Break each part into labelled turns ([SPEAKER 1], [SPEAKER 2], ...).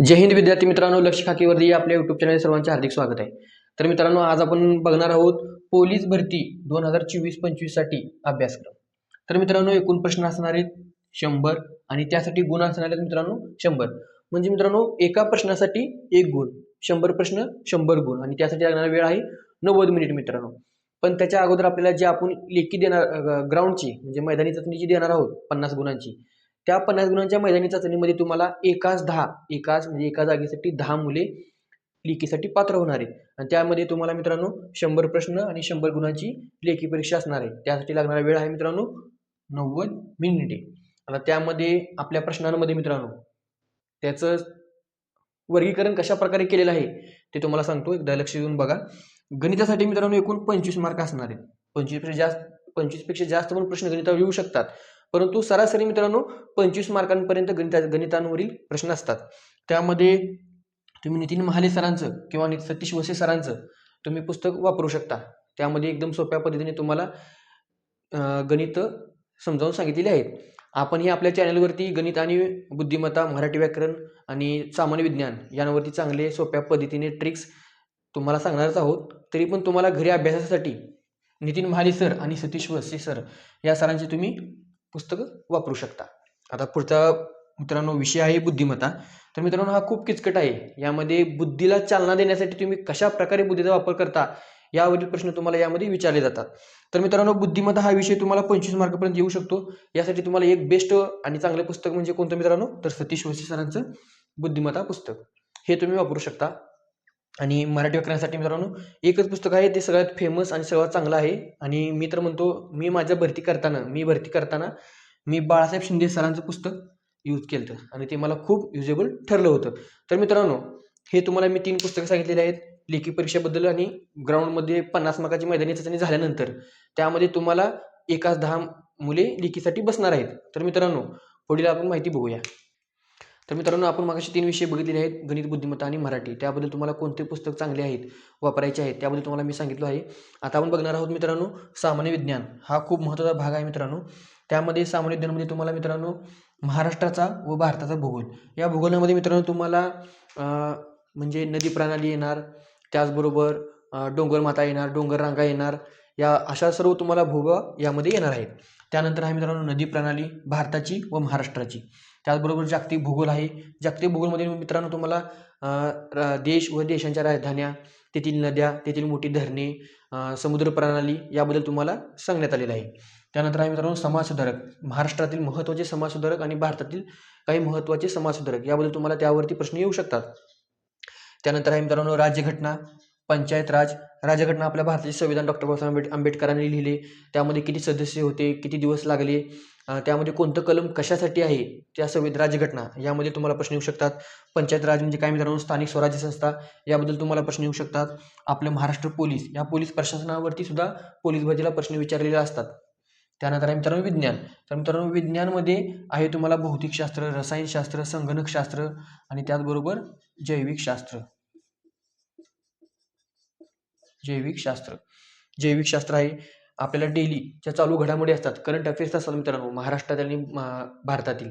[SPEAKER 1] जय हिंद विद्यार्थी मित्रांनो लक्ष खाकीवरती आपल्या युट्यूब चॅनल सर्वांचे हार्दिक स्वागत आहे. तर मित्रांनो आज आपण बघणार आहोत पोलीस भरती दोन हजार चोवीस पंचवीससाठी अभ्यासक्रम. तर मित्रांनो एकूण प्रश्न असणार आहेत शंभर आणि त्यासाठी गुण असणार आहेत मित्रांनो शंभर. म्हणजे मित्रांनो एका प्रश्नासाठी एक गुण शंभर प्रश्न शंभर गुण आणि त्यासाठी लागणारा वेळ आहे नव्वद मिनिट मित्रांनो. पण त्याच्या अगोदर आपल्याला जे आपण लेखी देणार ग्राउंडची म्हणजे मैदानी चाचणी जी देणार आहोत पन्नास गुणांची त्या पन्नास गुणांच्या मैदानी चाचणीमध्ये तुम्हाला एकाच दहा एकाच म्हणजे एका जागेसाठी दहा मुले लेखीसाठी पात्र होणार आहे आणि त्यामध्ये तुम्हाला मित्रांनो शंभर प्रश्न आणि शंभर गुणांची लेखी परीक्षा असणार आहे. त्यासाठी लागणारा वेळ आहे मित्रांनो नव्वद मिनिटे. आता त्यामध्ये आपल्या प्रश्नांमध्ये मित्रांनो त्याचं वर्गीकरण कशा प्रकारे केलेलं आहे ते तुम्हाला सांगतो. एकदा लक्ष देऊन बघा. गणितासाठी मित्रांनो एकूण पंचवीस मार्क असणार आहेत. पंचवीसपेक्षा जास्त पंचवीसपेक्षा जास्त पण प्रश्न गणितावर येऊ शकतात. परंतु सरासरी मित्रांनो पंचवीस मार्कांपर्यंत गणिता गणितांवरील प्रश्न असतात. त्यामध्ये तुम्ही नितीन महाले सरांचं किंवा नि- सतीश वसे सरांचं तुम्ही पुस्तक वापरू शकता. त्यामध्ये एकदम सोप्या पद्धतीने तुम्हाला गणित समजावून सांगितलेले आहेत. आपण हे आपल्या चॅनलवरती गणित आणि बुद्धिमत्ता मराठी व्याकरण आणि सामान्य विज्ञान यांवरती चांगले सोप्या पद्धतीने ट्रिक्स तुम्हाला सांगणारच आहोत. तरी पण तुम्हाला घरी अभ्यासासाठी नितीन महाले सर आणि सतीश वसे सर या सरांची तुम्ही पुस्तकं वापरू शकता. आता पुढचा मित्रांनो विषय आहे बुद्धिमत्ता. तर मित्रांनो हा खूप किचकट आहे. यामध्ये बुद्धीला चालना देण्यासाठी तुम्ही कशा प्रकारे बुद्धीचा वापर करता यावरील प्रश्न तुम्हाला यामध्ये विचारले जातात. तर मित्रांनो बुद्धिमत्ता हा विषय तुम्हाला पंचवीस मार्कापर्यंत येऊ शकतो. यासाठी तुम्हाला एक बेस्ट आणि चांगलं पुस्तक म्हणजे कोणतं मित्रांनो? तर सतीश वशी सरांचं बुद्धिमत्ता पुस्तक. हे तुम्ही वापरू शकता. आणि मराठी व्याकरणासाठी मित्रांनो एकच पुस्तक आहे ते सगळ्यात फेमस आणि सगळ्यात चांगलं आहे. आणि मी तर म्हणतो मी माझ्या भरती करताना मी भरती करताना मी बाळासाहेब शिंदे सरांचं पुस्तक यूज केलं होतं आणि ते मला खूप युजेबल ठरलं होतं. तर मित्रांनो हे तुम्हाला मी तीन पुस्तकं सांगितलेली आहेत लेखी परीक्षेबद्दल आणि ग्राउंडमध्ये पन्नास मार्काची मैदानी चाचणी झाल्यानंतर. त्यामध्ये तुम्हाला एकाच दहा मुले लेखीसाठी बसणार आहेत. तर मित्रांनो पुढील आपण माहिती बघूया. तर मित्रांनो आपण मागाशी तीन विषय बघितलेले आहेत गणित बुद्धिमत्ता आणि मराठी. त्याबद्दल तुम्हाला कोणते पुस्तक चांगले आहेत वापरायचे आहेत त्याबद्दल तुम्हाला मी सांगितलं आहे. आता आपण बघणार आहोत मित्रांनो सामान्य विज्ञान. हा खूप महत्त्वाचा भाग आहे मित्रांनो. त्यामध्ये सामान्य विज्ञानमध्ये तुम्हाला मित्रांनो महाराष्ट्राचा व भारताचा भूगोल. या भूगोलामध्ये मित्रांनो तुम्हाला म्हणजे नदी प्रणाली येणार त्याचबरोबर डोंगरमाता येणार डोंगर रांगा येणार या अशा सर्व तुम्हाला भूगोल यामध्ये येणार आहेत. त्यानंतर आहे मित्रांनो नदी प्रणाली भारताची व महाराष्ट्राची. त्याचबरोबर जागतिक भूगोल आहे. जागतिक भूगोलमध्ये मित्रांनो तुम्हाला देश व देशांच्या राजधान्या तेथील नद्या तेथील मोठी धरणे समुद्र प्रणाली याबद्दल तुम्हाला सांगण्यात आलेलं आहे. त्यानंतर आहे मित्रांनो समाजसुधारक. महाराष्ट्रातील महत्त्वाचे समाजसुधारक आणि भारतातील काही महत्त्वाचे समाजसुधारक याबद्दल तुम्हाला त्यावरती प्रश्न येऊ शकतात. त्यानंतर आहे मित्रांनो राज्यघटना. पंचायत राज राज्यघटना आपल्या भारताचे संविधान डॉक्टर बाबासाहेब आंबेड आंबेडकरांनी लिहिले. त्यामध्ये किती सदस्य होते किती दिवस लागले? त्यामध्ये कोणतं कलम कशासाठी आहे? त्या संविध राज्यघटना यामध्ये तुम्हाला प्रश्न येऊ शकतात. पंचायत राज म्हणजे काय मित्रांनो? स्थानिक स्वराज्य संस्था. याबद्दल तुम्हाला प्रश्न येऊ शकतात. आपलं महाराष्ट्र पोलीस. या पोलीस प्रशासनावरती सुद्धा पोलीस भरतीला प्रश्न विचारलेले असतात. त्यानंतर आहे मित्रांनो विज्ञान. तर मित्रांनो विज्ञानमध्ये आहे तुम्हाला भौतिकशास्त्र रसायनशास्त्र संगणकशास्त्र आणि त्याचबरोबर जैविकशास्त्र. जैविकशास्त्र. जैविक शास्त्र जैविक शास्त्र आहे आपल्याला डेली ज्या चालू घडामोडी असतात. करंट अफेअर्स असतात मित्रांनो महाराष्ट्रात आणि महा भारतातील.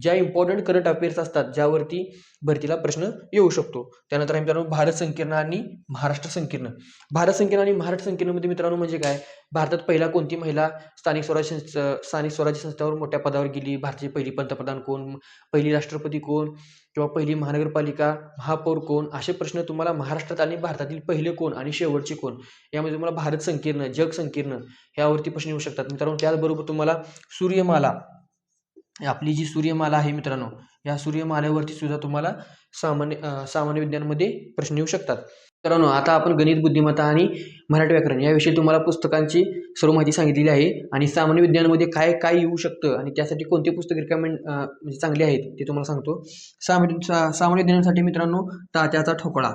[SPEAKER 1] ज्या इम्पॉर्टंट करंट अफेअर्स असतात ज्यावरती भरतीला प्रश्न येऊ शकतो. त्यानंतर आहे मित्रांनो भारत संकीर्ण आणि महाराष्ट्र संकीर्ण. भारत संकीर्ण आणि महाराष्ट्र संकीर्णमध्ये मित्रांनो म्हणजे काय? भारतात पहिला कोणती महिला स्थानिक स्वराज्य संस्था- स्थानिक स्वराज्य संस्थेवर मोठ्या पदावर गेली? भारताची पहिली पंतप्रधान कोण? पहिली राष्ट्रपती कोण? किंवा पहिली महानगरपालिका महापौर कोण? असे प्रश्न तुम्हाला महाराष्ट्रात आणि भारतातील पहिले कोण आणि शेवटचे कोण? यामध्ये तुम्हाला भारत संकीर्ण जग संकीर्ण यावरती प्रश्न येऊ शकतात. मित्रांनो त्याचबरोबर तुम्हाला सूर्यमाला. आपली जी सूर्यमाला आहे मित्रांनो या सूर्यमालेवरती सुद्धा तुम्हाला सामान्य सामान्य विज्ञानमध्ये प्रश्न येऊ शकतात. मित्रांनो आता आपण गणित बुद्धिमत्ता आणि मराठी व्याकरण याविषयी तुम्हाला पुस्तकांची सर्व माहिती सांगितलेली आहे आणि सामान्य विज्ञानामध्ये काय काय येऊ शकतं आणि त्यासाठी कोणते पुस्तक रिकमेंड म्हणजे चांगले आहेत ते तुम्हाला सांगतो. सामान्य सा- सामान्य विज्ञानासाठी मित्रांनो तात्याचा ठोकळा.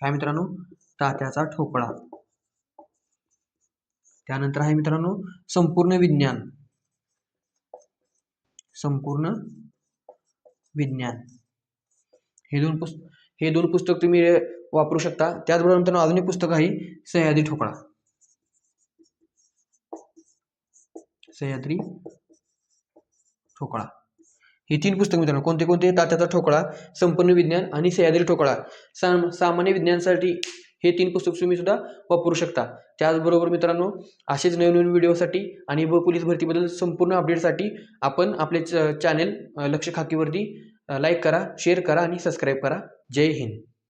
[SPEAKER 1] काय मित्रांनो? तात्याचा ठोकळा. त्यानंतर आहे मित्रांनो संपूर्ण विज्ञान. संपूर्ण विज्ञान. हे दोन पुस्त हे दोन पुस्तक तुम्ही वापरू शकता. त्याचबरोबर मित्रांनो अजून एक पुस्तक आहे सह्याद्री ठोकळा. सह्याद्री ठोकळा. ही तीन पुस्तकं मित्रांनो कोणते कोणते? तात्याचा ठोकळा संपूर्ण विज्ञान आणि सह्याद्री ठोकळा. साम सामान्य विज्ञानासाठी हे तीन पुस्तक तुम्ही सुद्धा वापरू शकता. त्याचबरोबर मित्रांनो असेच नवीन नवीन व्हिडिओसाठी आणि व पोलीस भरतीबद्दल संपूर्ण अपडेटसाठी आपण आपले च चॅनेल लक्ष खाकीवरती लाईक करा शेअर करा आणि सबस्क्राईब करा. जय हिंद.